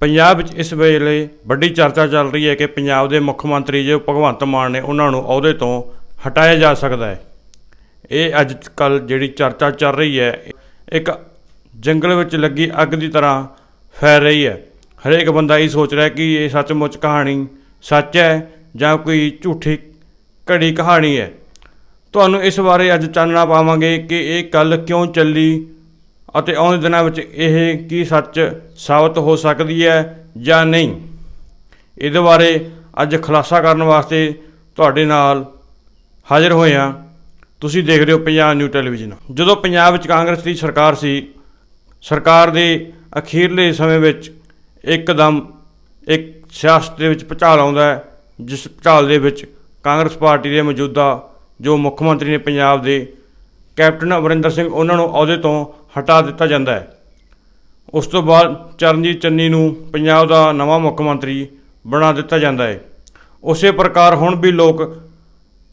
ਪੰਜਾਬ ਵਿੱਚ ਇਸ ਵੇਲੇ ਵੱਡੀ ਚਰਚਾ ਚੱਲ ਰਹੀ ਹੈ ਕਿ ਪੰਜਾਬ ਦੇ ਮੁੱਖ ਮੰਤਰੀ ਜੋ ਭਗਵੰਤ ਮਾਨ ਨੇ ਉਹਨਾਂ ਨੂੰ ਅਹੁਦੇ ਤੋਂ ਹਟਾਇਆ ਜਾ ਸਕਦਾ ਹੈ। ਇਹ ਅੱਜ ਕੱਲ ਜਿਹੜੀ ਚਰਚਾ ਚੱਲ ਰਹੀ ਹੈ, ਇੱਕ ਜੰਗਲ ਵਿੱਚ ਲੱਗੀ ਅੱਗ ਦੀ ਤਰ੍ਹਾਂ ਫੈਲ ਰਹੀ ਹੈ। ਹਰੇਕ ਬੰਦਾ ਇਹ ਸੋਚ ਰਿਹਾ ਕਿ ਇਹ ਸੱਚਮੁੱਚ ਕਹਾਣੀ ਸੱਚ ਹੈ ਜਾਂ ਕੋਈ ਝੂਠੀ ਘੜੀ ਕਹਾਣੀ ਹੈ। ਤੁਹਾਨੂੰ ਇਸ ਬਾਰੇ ਅੱਜ ਚਾਨਣਾ ਪਾਵਾਂਗੇ ਕਿ ਇਹ ਗੱਲ ਕਿਉਂ ਚੱਲੀ ਅਤੇ ਆਉਣ ਦਿਨਾਂ ਵਿੱਚ ਇਹ ਕੀ ਸੱਚ ਸਾਬਤ ਹੋ ਸਕਦੀ ਹੈ ਜਾਂ ਨਹੀਂ? ਇਹਦੇ ਬਾਰੇ ਅੱਜ ਖੁਲਾਸਾ ਕਰਨ ਵਾਸਤੇ ਤੁਹਾਡੇ ਨਾਲ ਹਾਜ਼ਰ ਹੋਏ ਹਾਂ। ਤੁਸੀਂ ਦੇਖ ਰਹੇ ਹੋ ਪੰਜਾਬ ਨਿਊ ਟੈਲੀਵਿਜ਼ਨ। ਜਦੋਂ ਪੰਜਾਬ ਵਿੱਚ ਕਾਂਗਰਸ ਦੀ ਸਰਕਾਰ ਸੀ, ਸਰਕਾਰ ਦੇ ਅਖੀਰਲੇ ਸਮੇਂ ਵਿੱਚ ਇੱਕਦਮ ਇੱਕ ਸਿਆਸਤ ਦੇ ਵਿੱਚ ਭੁਚਾਲ ਆਉਂਦਾ ਹੈ, ਜਿਸ ਭੁਚਾਲ ਦੇ ਵਿੱਚ ਕਾਂਗਰਸ ਪਾਰਟੀ ਦੇ ਮੌਜੂਦਾ ਜੋ ਮੁੱਖ ਮੰਤਰੀ ਨੇ ਪੰਜਾਬ ਦੇ ਕੈਪਟਨ ਅਮਰਿੰਦਰ ਸਿੰਘ, ਉਹਨਾਂ ਨੂੰ ਅਹੁਦੇ ਤੋਂ ਹਟਾ ਦਿੱਤਾ ਜਾਂਦਾ ਹੈ। ਉਸ ਤੋਂ ਬਾਅਦ ਚਰਨਜੀਤ ਚੰਨੀ ਨੂੰ ਪੰਜਾਬ ਦਾ ਨਵਾਂ ਮੁੱਖ ਮੰਤਰੀ ਬਣਾ ਦਿੱਤਾ ਜਾਂਦਾ ਹੈ। ਉਸੇ ਪ੍ਰਕਾਰ ਹੁਣ ਵੀ ਲੋਕ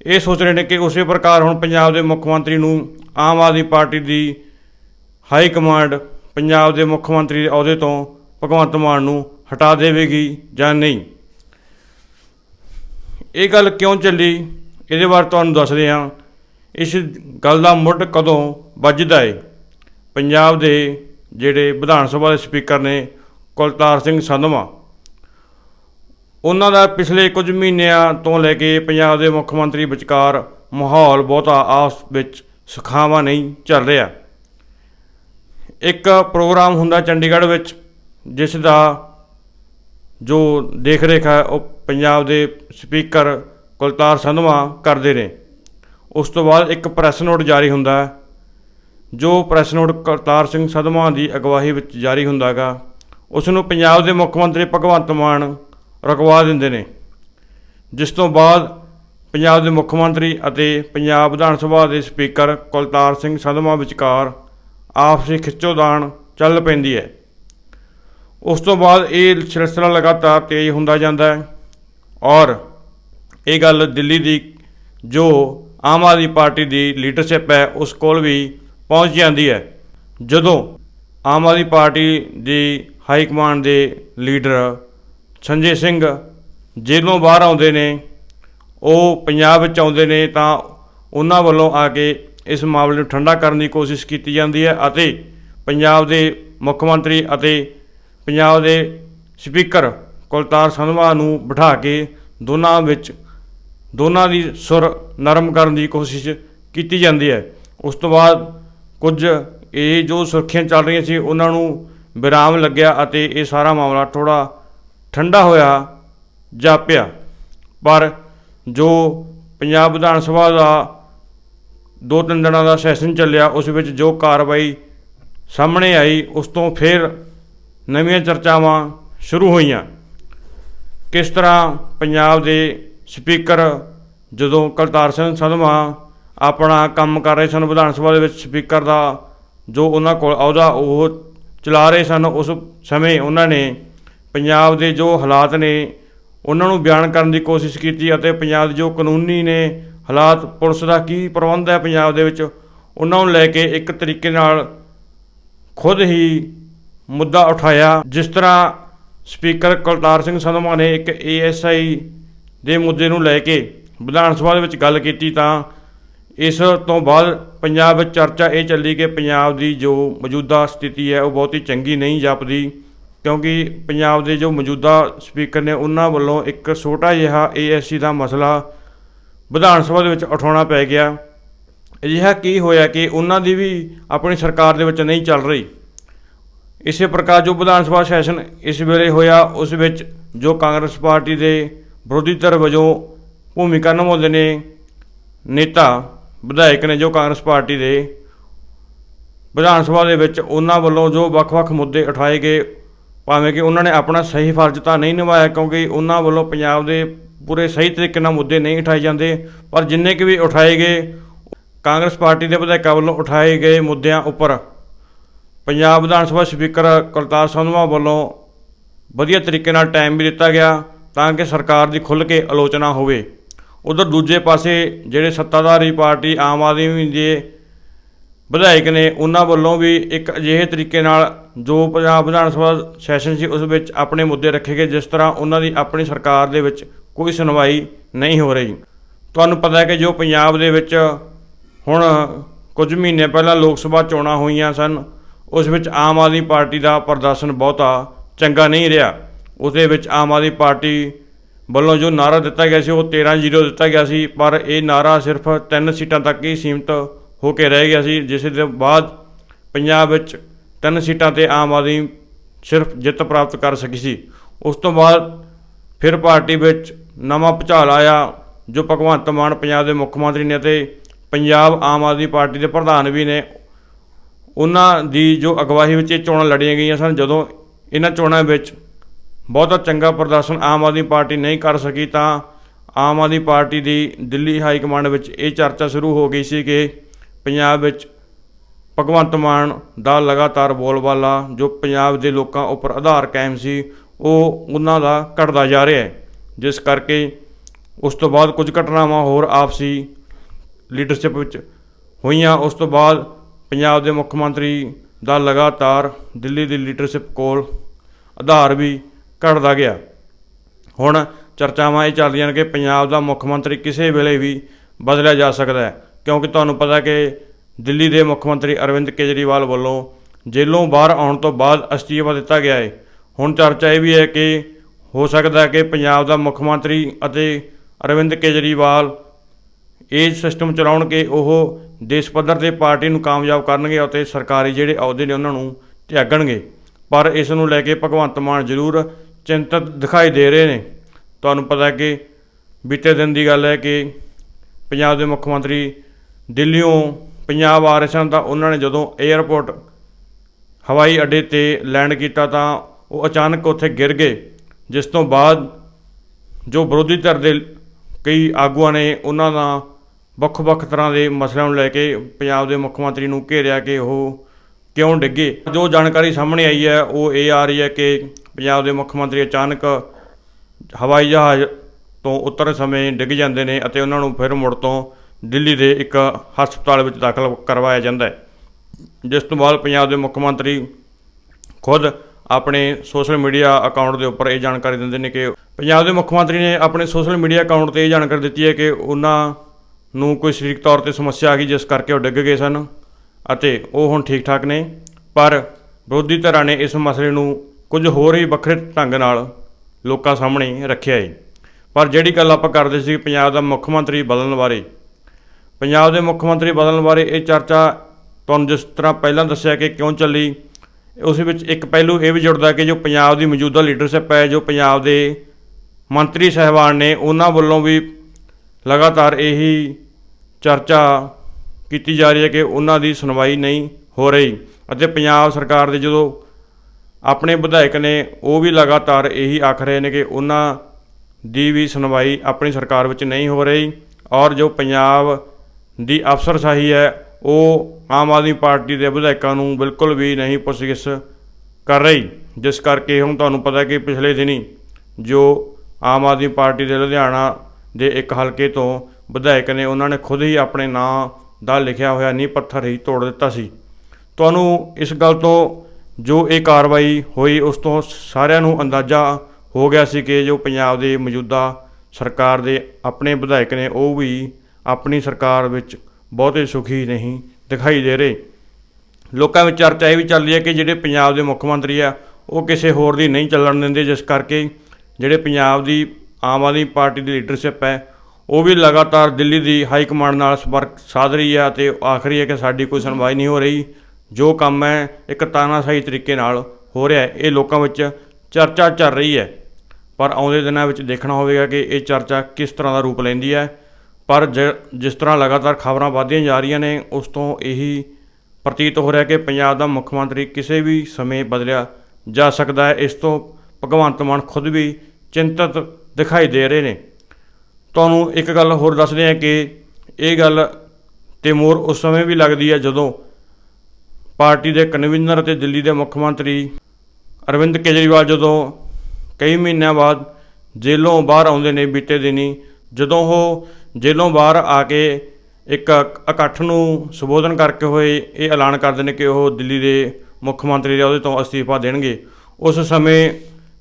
ਇਹ ਸੋਚ ਰਹੇ ਨੇ ਕਿ ਉਸੇ ਪ੍ਰਕਾਰ ਹੁਣ ਪੰਜਾਬ ਦੇ ਮੁੱਖ ਮੰਤਰੀ ਨੂੰ ਆਮ ਆਦਮੀ ਪਾਰਟੀ ਦੀ ਹਾਈ ਕਮਾਂਡ ਪੰਜਾਬ ਦੇ ਮੁੱਖ ਮੰਤਰੀ ਦੇ ਅਹੁਦੇ ਤੋਂ ਭਗਵੰਤ ਮਾਨ ਨੂੰ ਹਟਾ ਦੇਵੇਗੀ ਜਾਂ ਨਹੀਂ। ਇਹ ਗੱਲ ਕਿਉਂ ਚੱਲੀ? ਇਹਦੇ ਬਾਰੇ ਤੁਹਾਨੂੰ ਦੱਸਦੇ ਹਾਂ ਇਸ ਗੱਲ ਦਾ ਮੁੱਢ ਕਦੋਂ ਵੱਜਦਾ ਹੈ? ਪੰਜਾਬ ਦੇ ਜਿਹੜੇ ਵਿਧਾਨ ਸਭਾ ਦੇ ਸਪੀਕਰ ਨੇ ਕੁਲਤਾਰ ਸਿੰਘ ਸੰਧਵਾ, ਉਹਨਾਂ ਦਾ ਪਿਛਲੇ ਕੁਝ ਮਹੀਨਿਆਂ ਤੋਂ ਲੈ ਕੇ ਪੰਜਾਬ ਦੇ ਮੁੱਖ ਮੰਤਰੀ ਵਿਚਕਾਰ ਮਾਹੌਲ ਬਹੁਤਾ ਆਪਸ ਵਿੱਚ ਸੁਖਾਵਾਂ ਨਹੀਂ ਚੱਲ ਰਿਹਾ। ਇੱਕ ਪ੍ਰੋਗਰਾਮ ਹੁੰਦਾ ਚੰਡੀਗੜ੍ਹ ਵਿੱਚ, ਜਿਸ ਦਾ ਜੋ ਦੇਖ ਰੇਖ ਹੈ ਉਹ ਪੰਜਾਬ ਦੇ ਸਪੀਕਰ ਕੁਲਤਾਰ ਸੰਧਵਾ ਕਰਦੇ ਨੇ। ਉਸ ਤੋਂ ਬਾਅਦ ਇੱਕ ਪ੍ਰੈਸ ਨੋਟ ਜਾਰੀ ਹੁੰਦਾ ਹੈ ਜੋ ਪ੍ਰੈਸ ਨੋਟ ਕਰਤਾਰ ਸਿੰਘ ਸੰਧਵਾ ਦੀ ਅਗਵਾਈ ਵਿੱਚ ਜਾਰੀ ਹੁੰਦਾ ਹੈਗਾ ਉਸ ਨੂੰ ਪੰਜਾਬ ਦੇ ਮੁੱਖ ਮੰਤਰੀ ਭਗਵੰਤ ਮਾਨ ਰੁਕਵਾ ਦਿੰਦੇ ਨੇ। ਜਿਸ ਤੋਂ ਬਾਅਦ ਪੰਜਾਬ ਦੇ ਮੁੱਖ ਮੰਤਰੀ ਅਤੇ ਪੰਜਾਬ ਵਿਧਾਨ ਸਭਾ ਦੇ ਸਪੀਕਰ ਕੁਲਤਾਰ ਸਿੰਘ ਸੰਧਵਾ ਵਿਚਕਾਰ ਆਪਸੀ ਖਿੱਚੋਦਾਨ ਚੱਲ ਪੈਂਦੀ ਹੈ। ਉਸ ਤੋਂ ਬਾਅਦ ਇਹ ਸਿਲਸਿਲਾ ਲਗਾਤਾਰ ਤੇਜ਼ ਹੁੰਦਾ ਜਾਂਦਾ ਹੈ ਔਰ ਇਹ ਗੱਲ ਦਿੱਲੀ ਦੀ ਜੋ ਆਮ ਆਦਮੀ ਪਾਰਟੀ ਦੀ ਲੀਡਰਸ਼ਿਪ ਹੈ, ਉਸ ਕੋਲ ਵੀ ਪਹੁੰਚ ਜਾਂਦੀ ਹੈ। ਜਦੋਂ ਆਮ ਆਦਮੀ ਪਾਰਟੀ ਦੀ ਹਾਈ ਕਮਾਂਡ ਦੇ ਲੀਡਰ ਸੰਜੇ ਸਿੰਘ ਜੇਲੋਂ ਬਾਹਰ ਆਉਂਦੇ ਨੇ, ਉਹ ਪੰਜਾਬ ਵਿੱਚ ਆਉਂਦੇ ਨੇ, ਤਾਂ ਉਹਨਾਂ ਵੱਲੋਂ ਆ ਕੇ ਇਸ ਮਾਮਲੇ ਨੂੰ ਠੰਡਾ ਕਰਨ ਦੀ ਕੋਸ਼ਿਸ਼ ਕੀਤੀ ਜਾਂਦੀ ਹੈ ਅਤੇ ਪੰਜਾਬ ਦੇ ਮੁੱਖ ਮੰਤਰੀ ਅਤੇ ਪੰਜਾਬ ਦੇ ਸਪੀਕਰ ਕੁਲਤਾਰ ਸੰਧਵਾ ਨੂੰ ਬਿਠਾ ਕੇ ਦੋਨਾਂ ਵਿੱਚ, ਦੋਨਾਂ ਦੀ ਸੁਰ ਨਰਮ ਕਰਨ ਦੀ ਕੋਸ਼ਿਸ਼ ਕੀਤੀ ਜਾਂਦੀ ਹੈ। ਉਸ ਤੋਂ ਬਾਅਦ ਕੁਝ ਇਹ ਜੋ ਸੁਰਖੀਆਂ ਚੱਲ ਰਹੀਆਂ ਸੀ, ਉਹਨਾਂ ਨੂੰ ਵਿਰਾਮ ਲੱਗਿਆ ਅਤੇ ਇਹ ਸਾਰਾ ਮਾਮਲਾ ਥੋੜਾ ਠੰਡਾ ਹੋਇਆ ਜਾਪਿਆ ਪਰ ਜੋ ਪੰਜਾਬ ਵਿਧਾਨ ਸਭਾ ਦਾ ਦੋ ਤਿੰਨ ਦਿਨਾਂ ਦਾ ਸੈਸ਼ਨ ਚੱਲਿਆ, ਉਸ ਵਿੱਚ ਜੋ ਕਾਰਵਾਈ ਸਾਹਮਣੇ ਆਈ, ਉਸ ਤੋਂ ਫਿਰ ਨਵੀਆਂ ਚਰਚਾਵਾਂ ਸ਼ੁਰੂ ਹੋਈਆਂ। ਕਿਸ ਤਰ੍ਹਾਂ ਪੰਜਾਬ ਦੇ ਸਪੀਕਰ ਜਦੋਂ ਕਰਤਾਰ ਸਿੰਘ ਸੰਧਵਾ ਆਪਣਾ ਕੰਮ ਕਰ ਰਹੇ ਸਨ ਵਿਧਾਨ ਸਭਾ ਦੇ ਵਿੱਚ ਸਪੀਕਰ ਦਾ, ਜੋ ਉਹਨਾਂ ਕੋਲ ਅਹੁਦਾ ਉਹ ਚਲਾ ਰਹੇ ਸਨ, ਉਸ ਸਮੇਂ ਉਹਨਾਂ ਨੇ ਪੰਜਾਬ ਦੇ ਜੋ ਹਾਲਾਤ ਨੇ, ਉਹਨਾਂ ਨੂੰ ਬਿਆਨ ਕਰਨ ਦੀ ਕੋਸ਼ਿਸ਼ ਕੀਤੀ ਅਤੇ ਪੰਜਾਬ ਦੇ ਜੋ ਕਾਨੂੰਨੀ ਨੇ ਹਾਲਾਤ, ਪੁਲਿਸ ਦਾ ਕੀ ਪ੍ਰਬੰਧ ਹੈ ਪੰਜਾਬ ਦੇ ਵਿੱਚ, ਉਹਨਾਂ ਨੂੰ ਲੈ ਕੇ ਇੱਕ ਤਰੀਕੇ ਨਾਲ ਖੁਦ ਹੀ ਮੁੱਦਾ ਉਠਾਇਆ, ਜਿਸ ਤਰ੍ਹਾਂ ਸਪੀਕਰ ਕੁਲਤਾਰ ਸਿੰਘ ਸੰਧਵਾ ਨੇ ਇੱਕ ਏਐਸਆਈ ਦੇ ਮੁੱਦੇ ਨੂੰ ਲੈ ਕੇ ਵਿਧਾਨ ਸਭਾ ਦੇ ਵਿੱਚ ਗੱਲ ਕੀਤੀ ਤਾਂ ਇਸ ਤੋਂ ਬਾਅਦ ਪੰਜਾਬ ਵਿੱਚ ਚਰਚਾ ਇਹ ਚੱਲੀ ਕਿ ਪੰਜਾਬ ਦੀ ਜੋ ਮੌਜੂਦਾ ਸਥਿਤੀ ਹੈ, ਉਹ ਬਹੁਤੀ ਚੰਗੀ ਨਹੀਂ ਜਾਪਦੀ, ਕਿਉਂਕਿ ਪੰਜਾਬ ਦੇ ਜੋ ਮੌਜੂਦਾ ਸਪੀਕਰ ਨੇ, ਉਹਨਾਂ ਵੱਲੋਂ ਇੱਕ ਛੋਟਾ ਜਿਹਾ ਏਐਸਸੀ ਦਾ ਮਸਲਾ ਵਿਧਾਨ ਸਭਾ ਦੇ ਵਿੱਚ ਉਠਾਉਣਾ ਪੈ ਗਿਆ। ਅਜਿਹਾ ਕੀ ਹੋਇਆ ਕਿ ਉਹਨਾਂ ਦੀ ਵੀ ਆਪਣੀ ਸਰਕਾਰ ਦੇ ਵਿੱਚ ਨਹੀਂ ਚੱਲ ਰਹੀ। ਇਸੇ ਪ੍ਰਕਾਰ ਜੋ ਵਿਧਾਨ ਸਭਾ ਸੈਸ਼ਨ ਇਸ ਵੇਲੇ ਹੋਇਆ, ਉਸ ਵਿੱਚ ਜੋ ਕਾਂਗਰਸ ਪਾਰਟੀ ਦੇ ਵਿਰੋਧੀ ਧਿਰ ਵਜੋਂ ਭੂਮਿਕਾ ਨਿਭਾਉਂਦੇ ਨੇ ਨੇਤਾ ਵਿਧਾਇਕ ਨੇ ਜੋ ਕਾਂਗਰਸ ਪਾਰਟੀ ਦੇ ਵਿਧਾਨ ਸਭਾ ਦੇ ਵਿੱਚ ਉਹਨਾਂ ਵੱਲੋਂ ਜੋ ਵੱਖ-ਵੱਖ ਮੁੱਦੇ ਉਠਾਏ ਗਏ, ਭਾਵੇਂ ਕਿ ਉਹਨਾਂ ਨੇ ਆਪਣਾ ਸਹੀ ਫਰਜ਼ ਤਾਂ ਨਹੀਂ ਨਿਭਾਇਆ ਕਿਉਂਕਿ ਉਹਨਾਂ ਵੱਲੋਂ ਪੰਜਾਬ ਦੇ ਪੂਰੇ ਸਹੀ ਤਰੀਕੇ ਨਾਲ ਮੁੱਦੇ ਨਹੀਂ ਉਠਾਏ ਜਾਂਦੇ, ਪਰ ਜਿੰਨੇ ਕਿ ਵੀ ਉਠਾਏ ਗਏ, ਕਾਂਗਰਸ ਪਾਰਟੀ ਦੇ ਵਿਧਾਇਕਾਂ ਵੱਲੋਂ ਉਠਾਏ ਗਏ ਮੁੱਦਿਆਂ ਉੱਪਰ ਪੰਜਾਬ ਵਿਧਾਨ ਸਭਾ ਸਪੀਕਰ ਕਰਤਾਰ ਸੰਧਵਾ ਵੱਲੋਂ ਵਧੀਆ ਤਰੀਕੇ ਨਾਲ ਟਾਈਮ ਵੀ ਦਿੱਤਾ ਗਿਆ ਤਾਂ ਕਿ ਸਰਕਾਰ ਦੀ ਖੁੱਲ੍ਹ ਕੇ ਆਲੋਚਨਾ ਹੋਵੇ। ਉਧਰ ਦੂਜੇ ਪਾਸੇ ਜਿਹੜੇ ਸੱਤਾਧਾਰੀ ਪਾਰਟੀ ਆਮ ਆਦਮੀ ਦੇ ਵਿਧਾਇਕ ਨੇ, ਉਹਨਾਂ ਵੱਲੋਂ ਵੀ ਇੱਕ ਅਜਿਹੇ ਤਰੀਕੇ ਨਾਲ ਜੋ ਪੰਜਾਬ ਵਿਧਾਨ ਸਭਾ ਸੈਸ਼ਨ ਸੀ, ਉਸ ਵਿੱਚ ਆਪਣੇ ਮੁੱਦੇ ਰੱਖੇ ਗਏ, ਜਿਸ ਤਰ੍ਹਾਂ ਉਹਨਾਂ ਦੀ ਆਪਣੀ ਸਰਕਾਰ ਦੇ ਵਿੱਚ ਕੋਈ ਸੁਣਵਾਈ ਨਹੀਂ ਹੋ ਰਹੀ। ਤੁਹਾਨੂੰ ਪਤਾ ਹੈ ਕਿ ਜੋ ਪੰਜਾਬ ਦੇ ਵਿੱਚ ਹੁਣ ਕੁਝ ਮਹੀਨੇ ਪਹਿਲਾਂ ਲੋਕ ਸਭਾ ਚੋਣਾਂ ਹੋਈਆਂ ਸਨ, ਉਸ ਵਿੱਚ ਆਮ ਆਦਮੀ ਪਾਰਟੀ ਦਾ ਪ੍ਰਦਰਸ਼ਨ ਬਹੁਤਾ ਚੰਗਾ ਨਹੀਂ ਰਿਹਾ। ਉਸ ਦੇ ਵਿੱਚ ਆਮ ਆਦਮੀ ਪਾਰਟੀ ਵੱਲੋਂ ਜੋ ਨਾਰਾ ਦਿੱਤਾ ਗਿਆ ਸੀ, ਉਹ 13-0 ਦਿੱਤਾ ਗਿਆ ਸੀ, ਪਰ ਇਹ ਨਾਰਾ ਸਿਰਫ ਤਿੰਨ ਸੀਟਾਂ ਤੱਕ ਹੀ ਸੀਮਿਤ ਹੋ ਕੇ ਰਹਿ ਗਿਆ ਸੀ, ਜਿਸ ਦੇ ਬਾਅਦ ਪੰਜਾਬ ਵਿੱਚ ਤਿੰਨ ਸੀਟਾਂ ਤੇ ਆਮ ਆਦਮੀ ਸਿਰਫ ਜਿੱਤ ਪ੍ਰਾਪਤ ਕਰ ਸਕੀ ਸੀ। ਉਸ ਤੋਂ ਬਾਅਦ ਫਿਰ ਪਾਰਟੀ ਵਿੱਚ ਨਵਾਂ ਭੁਚਾਲ ਆਇਆ, ਜੋ ਭਗਵੰਤ ਮਾਨ ਪੰਜਾਬ ਦੇ ਮੁੱਖ ਮੰਤਰੀ ਨੇ ਅਤੇ ਪੰਜਾਬ ਆਮ ਆਦਮੀ ਪਾਰਟੀ ਦੇ ਪ੍ਰਧਾਨ ਵੀ ਨੇ। ਉਹਨਾਂ ਦੀ ਜੋ ਅਗਵਾਈ ਵਿੱਚ ਇਹ ਚੋਣਾਂ ਲੜੀਆਂ ਗਈਆਂ ਸਨ, ਜਦੋਂ ਇਹਨਾਂ ਚੋਣਾਂ ਵਿੱਚ ਬਹੁਤਾ ਚੰਗਾ ਪ੍ਰਦਰਸ਼ਨ ਆਮ ਆਦਮੀ ਪਾਰਟੀ ਨਹੀਂ ਕਰ ਸਕੀ ਤਾਂ ਆਮ ਆਦਮੀ ਪਾਰਟੀ ਦੀ ਦਿੱਲੀ ਹਾਈ ਕਮਾਂਡ ਵਿੱਚ ਇਹ ਚਰਚਾ ਸ਼ੁਰੂ ਹੋ ਗਈ ਸੀ ਕਿ ਪੰਜਾਬ ਵਿੱਚ ਭਗਵੰਤ ਮਾਨ ਦਾ ਲਗਾਤਾਰ ਬੋਲਬਾਲਾ ਜੋ ਪੰਜਾਬ ਦੇ ਲੋਕਾਂ ਉੱਪਰ ਆਧਾਰ ਕਾਇਮ ਸੀ, ਉਹ ਉਹਨਾਂ ਦਾ ਘਟਦਾ ਜਾ ਰਿਹਾ ਹੈ। ਜਿਸ ਕਰਕੇ ਉਸ ਤੋਂ ਬਾਅਦ ਕੁਝ ਘਟਨਾਵਾਂ ਹੋਰ ਆਪਸੀ ਲੀਡਰਸ਼ਿਪ ਵਿੱਚ ਹੋਈਆਂ। ਉਸ ਤੋਂ ਬਾਅਦ ਪੰਜਾਬ ਦੇ ਮੁੱਖ ਮੰਤਰੀ ਦਾ ਲਗਾਤਾਰ ਦਿੱਲੀ ਦੀ ਲੀਡਰਸ਼ਿਪ ਕੋਲ ਆਧਾਰ ਵੀ ਘਟਦਾ ਗਿਆ। ਹੁਣ ਚਰਚਾਵਾਂ ਇਹ ਚੱਲਦੀਆਂ ਨੇ ਕਿ ਪੰਜਾਬ ਦਾ ਮੁੱਖ ਮੰਤਰੀ ਕਿਸੇ ਵੇਲੇ ਵੀ ਬਦਲਿਆ ਜਾ ਸਕਦਾ ਹੈ। ਕਿਉਂਕਿ ਤੁਹਾਨੂੰ ਪਤਾ ਕਿ ਦਿੱਲੀ ਦੇ ਮੁੱਖ ਮੰਤਰੀ ਅਰਵਿੰਦ ਕੇਜਰੀਵਾਲ ਵੱਲੋਂ ਜੇਲੋਂ ਬਾਹਰ ਆਉਣ ਤੋਂ ਬਾਅਦ ਅਸਤੀਫਾ ਦਿੱਤਾ ਗਿਆ ਹੈ। ਹੁਣ ਚਰਚਾ ਇਹ ਵੀ ਹੈ ਕਿ ਹੋ ਸਕਦਾ ਹੈ ਕਿ ਪੰਜਾਬ ਦਾ ਮੁੱਖ ਮੰਤਰੀ ਅਤੇ ਅਰਵਿੰਦ ਕੇਜਰੀਵਾਲ ਇਹ ਸਿਸਟਮ ਚਲਾਉਣ ਕੇ ਉਹ ਦੇਸ਼ ਪੱਧਰ ਤੇ ਪਾਰਟੀ ਨੂੰ ਕਾਮਯਾਬ ਕਰਨਗੇ ਅਤੇ ਸਰਕਾਰੀ ਜਿਹੜੇ ਅਹੁਦੇ ਨੇ ਉਹਨਾਂ ਨੂੰ ਤਿਆਗਣਗੇ। ਪਰ ਇਸ ਨੂੰ ਲੈ ਕੇ ਭਗਵੰਤ ਮਾਨ ਜ਼ਰੂਰ ਚਿੰਤਤ ਦਿਖਾਈ ਦੇ ਰਹੇ ਨੇ। ਤੁਹਾਨੂੰ ਪਤਾ ਕਿ ਬੀਤੇ ਦਿਨ ਦੀ ਗੱਲ ਹੈ ਕਿ ਪੰਜਾਬ ਦੇ ਮੁੱਖ ਮੰਤਰੀ ਦਿੱਲੀੋਂ ਪੰਜਾਬ ਆ ਰਹੇ ਸਨ ਤਾਂ ਉਹਨਾਂ ਨੇ ਜਦੋਂ 에ਅਰਪੋਰਟ ਹਵਾਈ ਅੱਡੇ ਤੇ ਲੈਂਡ ਕੀਤਾ ਤਾਂ ਉਹ ਅਚਾਨਕ ਉੱਥੇ ਗਿਰ ਗਏ, ਜਿਸ ਤੋਂ ਬਾਅਦ ਜੋ ਵਿਰੋਧੀ ਧਿਰ ਦੇ ਕਈ ਆਗੂਆਂ ਨੇ ਉਹਨਾਂ ਦਾ ਵੱਖ-ਵੱਖ ਤਰ੍ਹਾਂ ਦੇ ਮਸਲਿਆਂ ਨੂੰ ਲੈ ਕੇ ਪੰਜਾਬ ਦੇ ਮੁੱਖ ਮੰਤਰੀ ਨੂੰ ਘੇਰਿਆ ਕਿ ਉਹ ਕਿਉਂ ਡਿੱਗੇ। ਜੋ ਜਾਣਕਾਰੀ ਸਾਹਮਣੇ ਆਈ ਹੈ, ਉਹ ਇਹ ਆ ਰਹੀ ਹੈ ਕਿ ਪੰਜਾਬ ਦੇ ਮੁੱਖ ਮੰਤਰੀ ਅਚਾਨਕ ਹਵਾਈ ਜਹਾਜ਼ ਤੋਂ ਉਤਰਨ ਸਮੇਂ ਡਿੱਗ ਜਾਂਦੇ ਨੇ ਅਤੇ ਉਹਨਾਂ ਨੂੰ ਫਿਰ ਮੁੜ ਤੋਂ ਦਿੱਲੀ ਦੇ ਇੱਕ ਹਸਪਤਾਲ ਵਿੱਚ ਦਾਖਲ ਕਰਵਾਇਆ ਜਾਂਦਾ ਹੈ। ਜਿਸ ਤੋਂ ਬਾਅਦ ਪੰਜਾਬ ਦੇ ਮੁੱਖ ਮੰਤਰੀ ਖੁਦ ਆਪਣੇ ਸੋਸ਼ਲ ਮੀਡੀਆ ਅਕਾਊਂਟ ਦੇ ਉੱਪਰ ਇਹ ਜਾਣਕਾਰੀ ਦਿੰਦੇ ਨੇ ਕਿ ਪੰਜਾਬ ਦੇ ਮੁੱਖ ਮੰਤਰੀ ਨੇ ਆਪਣੇ ਸੋਸ਼ਲ ਮੀਡੀਆ ਅਕਾਊਂਟ ਤੇ ਇਹ ਜਾਣਕਾਰੀ ਦਿੱਤੀ ਹੈ ਕਿ ਉਹਨਾਂ ਨੂੰ ਕੋਈ ਸਰੀਰਕ ਤੌਰ ਤੇ ਸਮੱਸਿਆ ਆ ਗਈ ਜਿਸ ਕਰਕੇ ਉਹ ਡਿੱਗ ਗਏ ਸਨ ਅਤੇ ਉਹ ਹੁਣ ਠੀਕ ਠਾਕ ਨੇ। ਪਰ ਵਿਰੋਧੀ ਧਿਰਾਂ ਨੇ ਇਸ ਮਸਲੇ ਨੂੰ ਕੁਝ ਹੋਰ ਹੀ ਵੱਖਰੇ ਢੰਗ ਨਾਲ ਲੋਕਾਂ ਸਾਹਮਣੇ ਰੱਖਿਆ ਹੈ ਪਰ ਜਿਹੜੀ ਗੱਲ ਆਪਾਂ ਕਰਦੇ ਸੀ ਪੰਜਾਬ ਦਾ ਮੁੱਖ ਮੰਤਰੀ ਬਦਲਣ ਬਾਰੇ, ਪੰਜਾਬ ਦੇ ਮੁੱਖ ਮੰਤਰੀ ਬਦਲਣ ਬਾਰੇ ਇਹ ਚਰਚਾ ਤੁਹਾਨੂੰ ਜਿਸ ਤਰ੍ਹਾਂ ਪਹਿਲਾਂ ਦੱਸਿਆ ਕਿ ਕਿਉਂ ਚੱਲੀ, ਉਸ ਵਿੱਚ ਇੱਕ ਪਹਿਲੂ ਇਹ ਵੀ ਜੁੜਦਾ ਕਿ ਜੋ ਪੰਜਾਬ ਦੀ ਮੌਜੂਦਾ ਲੀਡਰਸ਼ਿਪ ਹੈ, ਜੋ ਪੰਜਾਬ ਦੇ ਮੰਤਰੀ ਸਹਿਬਾਨ ਨੇ, ਉਹਨਾਂ ਵੱਲੋਂ ਵੀ ਲਗਾਤਾਰ ਇਹੀ ਚਰਚਾ ਕੀਤੀ ਜਾ ਰਹੀ ਹੈ ਕਿ ਉਹਨਾਂ ਦੀ ਸੁਣਵਾਈ ਨਹੀਂ ਹੋ ਰਹੀ। ਅਤੇ ਪੰਜਾਬ ਸਰਕਾਰ ਦੇ ਜਦੋਂ ਆਪਣੇ ਵਿਧਾਇਕ ਨੇ ਉਹ ਵੀ ਲਗਾਤਾਰ ਇਹੀ ਆਖ ਰਹੇ ਨੇ ਕਿ ਉਹਨਾਂ ਦੀ ਵੀ ਸੁਣਵਾਈ ਆਪਣੀ ਸਰਕਾਰ ਵਿੱਚ ਨਹੀਂ ਹੋ ਰਹੀ ਔਰ ਜੋ ਪੰਜਾਬ ਦੀ ਅਫਸਰਸ਼ਾਹੀ ਹੈ, ਉਹ ਆਮ ਆਦਮੀ ਪਾਰਟੀ ਦੇ ਵਿਧਾਇਕਾਂ ਨੂੰ ਬਿਲਕੁਲ ਵੀ ਨਹੀਂ ਪੁੱਛਗਿੱਛ ਕਰ ਰਹੀ। ਜਿਸ ਕਰਕੇ ਹੁਣ ਤੁਹਾਨੂੰ ਪਤਾ ਕਿ ਪਿਛਲੇ ਦਿਨੀ ਜੋ ਆਮ ਆਦਮੀ ਪਾਰਟੀ ਦੇ ਲੁਧਿਆਣਾ ਦੇ ਇੱਕ ਹਲਕੇ ਤੋਂ ਵਿਧਾਇਕ ਨੇ ਉਹਨਾਂ ਨੇ ਖੁਦ ਹੀ ਆਪਣੇ ਨਾਂ ਦਾ ਲਿਖਿਆ ਹੋਇਆ ਨੀਂਹ ਪੱਥਰ ਹੀ ਤੋੜ ਦਿੱਤਾ ਸੀ। ਤੁਹਾਨੂੰ ਇਸ ਗੱਲ ਤੋਂ ਜੋ ਇਹ ਕਾਰਵਾਈ ਹੋਈ, ਉਸ ਤੋਂ ਸਾਰਿਆਂ ਨੂੰ ਅੰਦਾਜ਼ਾ ਹੋ ਗਿਆ ਸੀ ਕਿ ਜੋ ਪੰਜਾਬ ਦੇ ਮੌਜੂਦਾ ਸਰਕਾਰ ਦੇ ਆਪਣੇ ਵਿਧਾਇਕ ਨੇ, ਉਹ ਵੀ ਆਪਣੀ ਸਰਕਾਰ ਵਿੱਚ ਬਹੁਤੇ ਸੁਖੀ ਨਹੀਂ ਦਿਖਾਈ ਦੇ ਰਹੇ। ਲੋਕਾਂ ਵਿੱਚ ਚਰਚਾ ਇਹ ਵੀ ਚੱਲ ਰਹੀ ਹੈ ਕਿ ਜਿਹੜੇ ਪੰਜਾਬ ਦੇ ਮੁੱਖ ਮੰਤਰੀ ਆ, ਉਹ ਕਿਸੇ ਹੋਰ ਦੀ ਨਹੀਂ ਚੱਲਣ ਦਿੰਦੇ, ਜਿਸ ਕਰਕੇ ਜਿਹੜੇ ਪੰਜਾਬ ਦੀ ਆਮ ਆਦਮੀ ਪਾਰਟੀ ਦੀ ਲੀਡਰਸ਼ਿਪ ਹੈ, ਉਹ ਵੀ ਲਗਾਤਾਰ ਦਿੱਲੀ ਦੀ ਹਾਈ ਕਮਾਂਡ ਨਾਲ ਸੰਪਰਕ ਸਾਧ ਰਹੀ ਹੈ ਤੇ ਆਖਰੀ ਹੈ ਕਿ ਸਾਡੀ ਕੋਈ ਸੁਣਵਾਈ ਨਹੀਂ ਹੋ ਰਹੀ। ਜੋ ਕੰਮ ਹੈ ਇੱਕ ਤਾਨਾਸ਼ਾਹੀ ਤਰੀਕੇ ਨਾਲ ਹੋ ਰਿਹਾ ਹੈ, ਇਹ ਲੋਕਾਂ ਵਿੱਚ ਚਰਚਾ ਚੱਲ ਰਹੀ ਹੈ। ਪਰ ਆਉਂਦੇ ਦਿਨਾਂ ਵਿੱਚ ਦੇਖਣਾ ਹੋਵੇਗਾ ਕਿ ਇਹ ਚਰਚਾ ਕਿਸ ਤਰ੍ਹਾਂ ਦਾ ਰੂਪ ਲੈਂਦੀ ਹੈ। ਪਰ ਜ- ਜਿਸ ਤਰ੍ਹਾਂ ਲਗਾਤਾਰ ਖਬਰਾਂ ਵਧਦੀਆਂ ਜਾ ਰਹੀਆਂ ਨੇ, ਉਸ ਤੋਂ ਇਹੀ ਪ੍ਰਤੀਤ ਹੋ ਰਿਹਾ ਕਿ ਪੰਜਾਬ ਦਾ ਮੁੱਖ ਮੰਤਰੀ ਕਿਸੇ ਵੀ ਸਮੇਂ ਬਦਲਿਆ ਜਾ ਸਕਦਾ ਹੈ। ਇਸ ਤੋਂ ਭਗਵੰਤ ਮਾਨ ਖੁਦ ਵੀ ਚਿੰਤਤ ਦਿਖਾਈ ਦੇ ਰਹੇ ਨੇ। ਤੁਹਾਨੂੰ ਇੱਕ ਗੱਲ ਹੋਰ ਦੱਸਦੇ ਹਾਂ ਕਿ ਇਹ ਗੱਲ ਤੈਮੂਰ ਉਸ ਸਮੇਂ ਵੀ ਲੱਗਦੀ ਹੈ ਜਦੋਂ ਪਾਰਟੀ ਦੇ ਕਨਵੀਨਰ ਅਤੇ ਦਿੱਲੀ ਦੇ ਮੁੱਖ ਮੰਤਰੀ ਅਰਵਿੰਦ ਕੇਜਰੀਵਾਲ ਜਦੋਂ ਕਈ ਮਹੀਨਿਆਂ ਬਾਅਦ ਜੇਲ੍ਹੋਂ ਬਾਹਰ ਆਉਂਦੇ ਨੇ ਬੀਤੇ ਦਿਨੀ, ਜਦੋਂ ਉਹ ਜੇਲ੍ਹੋਂ ਬਾਹਰ ਆ ਕੇ ਇੱਕ ਇਕੱਠ ਨੂੰ ਸੰਬੋਧਨ ਕਰਕੇ ਹੋਏ, ਇਹ ਐਲਾਨ ਕਰਦੇ ਨੇ ਕਿ ਉਹ ਦਿੱਲੀ ਦੇ ਮੁੱਖ ਮੰਤਰੀ ਦੇ ਅਹੁਦੇ ਤੋਂ ਅਸਤੀਫਾ ਦੇਣਗੇ। ਉਸ ਸਮੇਂ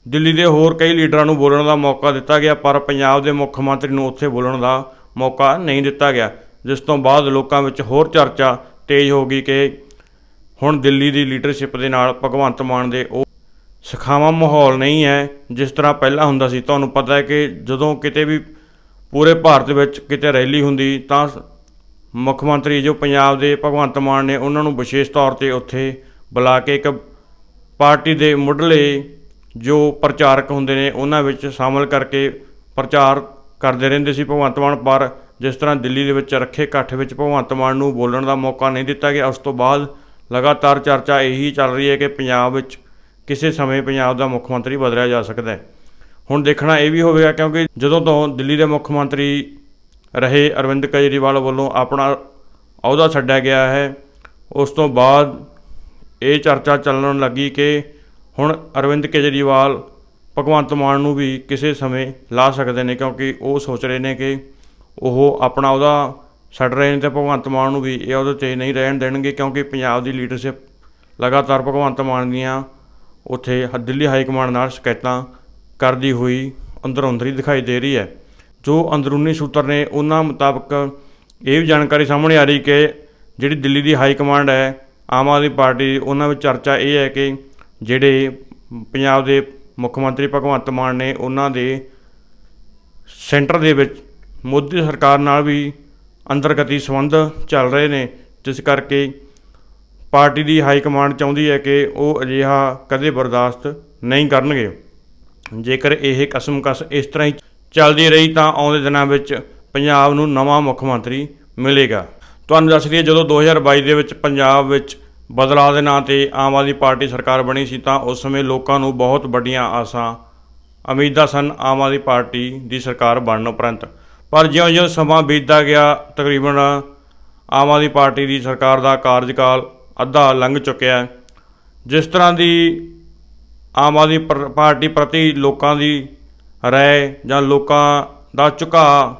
ਦਿੱਲੀ ਦੇ ਹੋਰ ਕਈ ਲੀਡਰਾਂ ਨੂੰ ਬੋਲਣ ਦਾ ਮੌਕਾ ਦਿੱਤਾ ਗਿਆ, ਪਰ ਪੰਜਾਬ ਦੇ ਮੁੱਖ ਮੰਤਰੀ ਨੂੰ ਉੱਥੇ ਬੋਲਣ ਦਾ ਮੌਕਾ ਨਹੀਂ ਦਿੱਤਾ ਗਿਆ, ਜਿਸ ਤੋਂ ਬਾਅਦ ਲੋਕਾਂ ਵਿੱਚ ਹੋਰ ਚਰਚਾ ਤੇਜ਼ ਹੋ ਗਈ ਕਿ ਹੁਣ ਦਿੱਲੀ ਦੀ ਲੀਡਰਸ਼ਿਪ ਦੇ ਨਾਲ ਭਗਵੰਤ ਮਾਨ ਦੇ ਉਹ ਸਖਾਵਾ ਮਾਹੌਲ ਨਹੀਂ ਹੈ, ਜਿਸ ਤਰ੍ਹਾਂ ਪਹਿਲਾਂ ਹੁੰਦਾ ਸੀ। ਤੁਹਾਨੂੰ ਪਤਾ ਹੈ ਕਿ ਜਦੋਂ ਕਿਤੇ ਵੀ ਪੂਰੇ ਭਾਰਤ ਵਿੱਚ ਕਿਤੇ ਰੈਲੀ ਹੁੰਦੀ, ਤਾਂ ਮੁੱਖ ਮੰਤਰੀ ਜੋ ਪੰਜਾਬ ਦੇ ਭਗਵੰਤ ਮਾਨ ਨੇ, ਉਹਨਾਂ ਨੂੰ ਵਿਸ਼ੇਸ਼ ਤੌਰ ਤੇ ਉੱਥੇ ਬੁਲਾ ਕੇ ਇੱਕ ਪਾਰਟੀ ਦੇ ਮੁੱਢਲੇ ਜੋ ਪ੍ਰਚਾਰਕ ਹੁੰਦੇ ਨੇ, ਉਹਨਾਂ ਵਿੱਚ ਸ਼ਾਮਲ ਕਰਕੇ ਪ੍ਰਚਾਰ ਕਰਦੇ ਰਹਿੰਦੇ ਸੀ ਭਗਵੰਤ ਮਾਨ। ਪਰ ਜਿਸ ਤਰ੍ਹਾਂ ਦਿੱਲੀ ਦੇ ਵਿੱਚ ਰੱਖੇ ਇਕੱਠ ਵਿੱਚ ਭਗਵੰਤ ਮਾਨ ਨੂੰ ਬੋਲਣ ਦਾ ਮੌਕਾ ਨਹੀਂ ਦਿੱਤਾ ਗਿਆ, ਉਸ ਤੋਂ ਬਾਅਦ ਲਗਾਤਾਰ ਚਰਚਾ ਇਹੀ ਚੱਲ ਰਹੀ ਹੈ ਕਿ ਪੰਜਾਬ ਵਿੱਚ ਕਿਸੇ ਸਮੇਂ ਪੰਜਾਬ ਦਾ ਮੁੱਖ ਮੰਤਰੀ ਬਦਲਿਆ ਜਾ ਸਕਦਾ ਹੈ। ਹੁਣ ਦੇਖਣਾ ਇਹ ਵੀ ਹੋਵੇਗਾ ਕਿਉਂਕਿ ਜਦੋਂ ਤੋਂ ਦਿੱਲੀ ਦੇ ਮੁੱਖ ਮੰਤਰੀ ਰਹੇ ਅਰਵਿੰਦ ਕੇਜਰੀਵਾਲ ਵੱਲੋਂ ਆਪਣਾ ਅਹੁਦਾ ਛੱਡਿਆ ਗਿਆ ਹੈ, ਉਸ ਤੋਂ ਬਾਅਦ ਇਹ ਚਰਚਾ ਚੱਲਣ ਲੱਗੀ ਕਿ ਹੁਣ ਅਰਵਿੰਦ ਕੇਜਰੀਵਾਲ ਭਗਵੰਤ ਮਾਨ ਨੂੰ ਵੀ ਕਿਸੇ ਸਮੇਂ ਲਾ ਸਕਦੇ ਨੇ ਕਿਉਂਕਿ ਉਹ ਸੋਚ ਰਹੇ ਨੇ ਕਿ ਉਹ ਆਪਣਾ ਉਹਦਾ ਛੱਡ ਰਹੇ ਨੇ ਤੇ ਭਗਵੰਤ ਮਾਨ ਨੂੰ ਵੀ ਇਹ ਉਹਦੇ ਤੇ ਨਹੀਂ ਰਹਿਣ ਦੇਣਗੇ ਕਿਉਂਕਿ ਪੰਜਾਬ ਦੀ ਲੀਡਰਸ਼ਿਪ ਲਗਾਤਾਰ ਭਗਵੰਤ ਮਾਨ ਦੀਆਂ ਉੱਥੇ ਹ- ਦਿੱਲੀ ਹਾਈ ਕਮਾਂਡ ਨਾਲ ਸ਼ਿਕਾਇਤਾਂ ਕਰਦੀ ਹੋਈ ਅੰਦਰ ਅੰਦਰ ਦਿਖਾਈ ਦੇ ਰਹੀ ਹੈ। ਜੋ ਅੰਦਰੂਨੀ ਸੂਤਰ ਨੇ ਉਹਨਾਂ ਮੁਤਾਬਕ ਇਹ ਵੀ ਜਾਣਕਾਰੀ ਸਾਹਮਣੇ ਆ ਰਹੀ ਕਿ ਜਿਹੜੀ ਦਿੱਲੀ ਦੀ ਹਾਈ ਕਮਾਂਡ ਹੈ ਆਮ ਆਦਮੀ ਪਾਰਟੀ ਦੀ, ਉਹਨਾਂ ਵਿੱਚ ਚਰਚਾ ਇਹ ਹੈ ਕਿ ਜਿਹੜੇ ਪੰਜਾਬ ਦੇ ਮੁੱਖ ਮੰਤਰੀ ਭਗਵੰਤ ਮਾਨ ਨੇ ਉਹਨਾਂ ਦੇ ਸੈਂਟਰ ਦੇ ਵਿੱਚ ਮੋਦੀ ਸਰਕਾਰ ਨਾਲ ਵੀ ਅੰਤਰਗਤੀ ਸੰਬੰਧ ਚੱਲ ਰਹੇ ਨੇ, ਜਿਸ ਕਰਕੇ ਪਾਰਟੀ ਦੀ ਹਾਈ ਕਮਾਂਡ ਚਾਹੁੰਦੀ ਹੈ ਕਿ ਉਹ ਅਜਿਹਾ ਕਦੇ ਬਰਦਾਸ਼ਤ ਨਹੀਂ ਕਰਨਗੇ। ਜੇਕਰ ਇਹ ਕਸਮ ਕਸ ਇਸ ਤਰ੍ਹਾਂ ਹੀ ਚੱਲਦੀ ਰਹੀ ਤਾਂ ਆਉਂਦੇ ਦਿਨਾਂ ਵਿੱਚ ਪੰਜਾਬ ਨੂੰ ਨਵਾਂ ਮੁੱਖ ਮੰਤਰੀ ਮਿਲੇਗਾ। ਤੁਹਾਨੂੰ ਦੱਸ ਦਈਏ, ਜਦੋਂ 2022 ਦੇ ਵਿੱਚ ਪੰਜਾਬ ਵਿੱਚ ਬਦਲਾਅ ਦੇ ਨਾਂ ਤੇ ਆਮ ਆਦਮੀ ਪਾਰਟੀ ਸਰਕਾਰ ਬਣੀ ਸੀ ਤਾਂ ਉਸ ਸਮੇਂ ਲੋਕਾਂ ਨੂੰ ਬਹੁਤ ਵੱਡੀਆਂ ਆਸਾਂ, ਉਮੀਦਾਂ ਸਨ ਆਮ ਆਦਮੀ ਪਾਰਟੀ ਦੀ ਸਰਕਾਰ ਬਣਨ ਉਪਰੰਤ। ਪਰ ਜਿਉਂ-ਜਿਉਂ ਸਮਾਂ ਬੀਤਦਾ ਗਿਆ, ਤਕਰੀਬਨ ਆਮ ਆਦਮੀ ਪਾਰਟੀ ਦੀ ਸਰਕਾਰ ਦਾ ਕਾਰਜਕਾਲ ਅੱਧਾ ਲੰਘ ਚੁੱਕਿਆ ਜਿਸ ਤਰ੍ਹਾਂ ਦੀ ਆਮ ਆਦਮੀ ਪਾਰਟੀ ਪ੍ਰਤੀ ਲੋਕਾਂ ਦੀ ਰਾਏ ਜਾਂ ਲੋਕਾਂ ਦਾ ਝੁਕਾਅ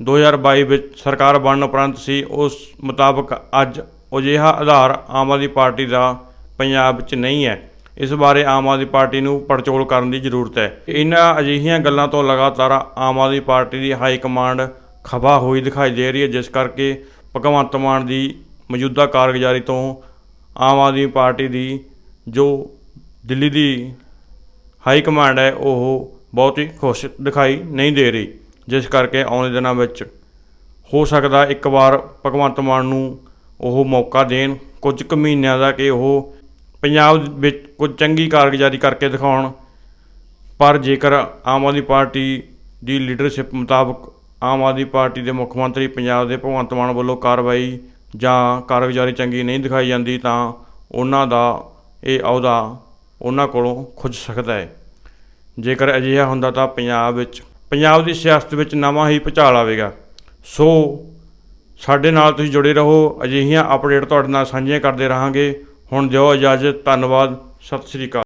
2022 ਵਿੱਚ ਸਰਕਾਰ ਬਣਨ ਉਪਰੰਤ ਸੀ, ਉਸ ਮੁਤਾਬਕ ਅੱਜ ਅਜਿਹਾ ਆਧਾਰ ਆਮ ਆਦਮੀ ਪਾਰਟੀ ਦਾ ਪੰਜਾਬ 'ਚ ਨਹੀਂ ਹੈ। ਇਸ ਬਾਰੇ ਆਮ ਆਦਮੀ ਪਾਰਟੀ ਨੂੰ ਪੜਚੋਲ ਕਰਨ ਦੀ ਜ਼ਰੂਰਤ ਹੈ। ਇਹਨਾਂ ਅਜਿਹੀਆਂ ਗੱਲਾਂ ਤੋਂ ਲਗਾਤਾਰ ਆਮ ਆਦਮੀ ਪਾਰਟੀ ਦੀ ਹਾਈ ਕਮਾਂਡ ਖਫਾ ਹੋਈ ਦਿਖਾਈ ਦੇ ਰਹੀ ਹੈ, ਜਿਸ ਕਰਕੇ ਭਗਵੰਤ ਮਾਨ ਦੀ ਮੌਜੂਦਾ ਕਾਰਗੁਜ਼ਾਰੀ ਤੋਂ ਆਮ ਆਦਮੀ ਪਾਰਟੀ ਦੀ ਜੋ ਦਿੱਲੀ ਦੀ ਹਾਈ ਕਮਾਂਡ ਹੈ, ਉਹ ਬਹੁਤ ਹੀ ਖੁਸ਼ ਦਿਖਾਈ ਨਹੀਂ ਦੇ ਰਹੀ। ਜਿਸ ਕਰਕੇ ਆਉਣ ਦਿਨਾਂ ਵਿੱਚ ਹੋ ਸਕਦਾ ਇੱਕ ਵਾਰ ਭਗਵੰਤ ਮਾਨ ਨੂੰ ਉਹ ਮੌਕਾ ਦੇਣ। ਕੁਝ ਕੁ ਮਹੀਨਿਆਂ ਦਾ ਕਿ ਉਹ ਪੰਜਾਬ ਵਿੱਚ ਕੁਝ ਚੰਗੀ ਕਾਰਗੁਜ਼ਾਰੀ ਕਰਕੇ ਦਿਖਾਉਣ, ਪਰ ਜੇਕਰ ਆਮ ਆਦਮੀ ਪਾਰਟੀ ਦੀ ਲੀਡਰਸ਼ਿਪ ਮੁਤਾਬਕ ਆਮ ਆਦਮੀ ਪਾਰਟੀ ਦੇ ਮੁੱਖ ਮੰਤਰੀ ਪੰਜਾਬ ਦੇ ਭਗਵੰਤ ਮਾਨ ਵੱਲੋਂ ਕਾਰਵਾਈ ਜਾਂ ਕਾਰਗੁਜ਼ਾਰੀ ਚੰਗੀ ਨਹੀਂ ਦਿਖਾਈ ਜਾਂਦੀ, ਤਾਂ ਉਹਨਾਂ ਦਾ ਇਹ ਅਹੁਦਾ ਉਹਨਾਂ ਕੋਲੋਂ ਖੁੱਜ ਸਕਦਾ ਹੈ। ਜੇਕਰ ਅਜਿਹਾ ਹੁੰਦਾ ਤਾਂ ਪੰਜਾਬ ਵਿੱਚ, ਪੰਜਾਬ ਦੀ ਸਿਆਸਤ ਵਿੱਚ ਨਵਾਂ ਹੀ ਭੁਚਾਲ ਆਵੇਗਾ। ਸੋ ਸਾਡੇ ਨਾਲ ਤੁਸੀਂ ਜੁੜੇ ਰਹੋ, ਅਜਿਹੀਆਂ ਅਪਡੇਟ ਤੁਹਾਡੇ ਨਾਲ ਸਾਂਝੀਆਂ ਕਰਦੇ ਰਹਾਂਗੇ। ਹੁਣ ਦਿਓ ਇਜਾਜ਼ਤ ਧੰਨਵਾਦ ਸਤਿ ਸ੍ਰੀ ਅਕਾਲ।